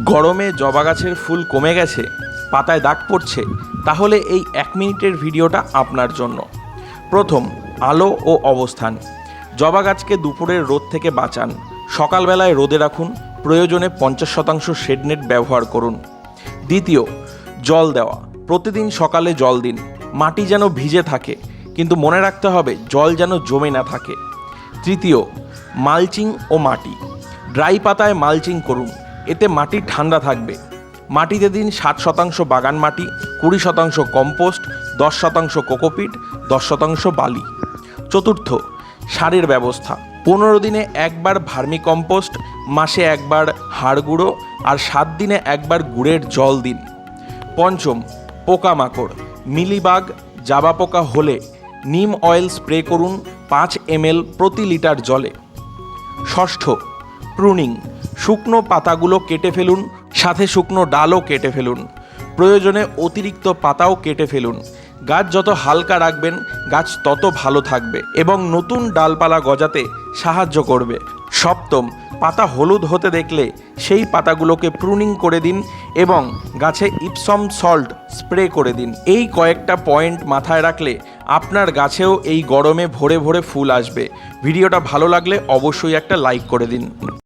গরমে জবা গাছের ফুল কমে গেছে, পাতায় দাগ পড়ছে, তাহলে এই এক মিনিটের ভিডিওটা আপনার জন্য। প্রথম, আলো ও অবস্থান। জবা গাছকে দুপুরের রোদ থেকে বাঁচান। সকালবেলায় রোদে রাখুন, প্রয়োজনে পঞ্চাশ শতাংশ শেডনেট ব্যবহার করুন। দ্বিতীয়, জল দেওয়া। প্রতিদিন সকালে জল দিন। মাটি যেন ভিজে থাকে, কিন্তু মনে রাখতে হবে জল যেন জমে না থাকে। তৃতীয়, মালচিং ও মাটি। ড্রাই পাতায় মালচিং করুন। এতে মাটি ঠান্ডা থাকবে। মাটিতে দিন ষাট শতাংশ বাগান মাটি, কুড়ি শতাংশ কম্পোস্ট, দশ শতাংশ কোকোপিট, দশ শতাংশ বালি। চতুর্থ, সারের ব্যবস্থা। পনেরো দিনে একবার ভার্মি কম্পোস্ট, মাসে একবার হাড় গুঁড়ো আর সাত দিনে একবার গুড়ের জল দিন। পঞ্চম, পোকামাকড়। মিলিবাগ জাবা পোকা হলে নিম অয়েল স্প্রে করুন পাঁচ এমএল প্রতি লিটার জলে। ষষ্ঠ প্রুনিং শুকনো পাতাগুলো কেটে ফেলুন, সাথে শুকনো ডালও কেটে ফেলুন। প্রয়োজনে অতিরিক্ত পাতাও কেটে ফেলুন। গাছ যত হালকা রাখবেন, গাছ তত ভালো থাকবে এবং নতুন ডালপালা গজাতে সাহায্য করবে। সপ্তম, পাতা হলুদ হতে দেখলে সেই পাতাগুলোকে প্রুনিং করে দিন এবং গাছে ইপসম সল্ট স্প্রে করে দিন। এই কয়েকটা পয়েন্ট মাথায় রাখলে আপনার গাছেও এই গরমে ভরে ভরে ফুল আসবে। ভিডিওটা ভালো লাগলে অবশ্যই একটা লাইক করে দিন।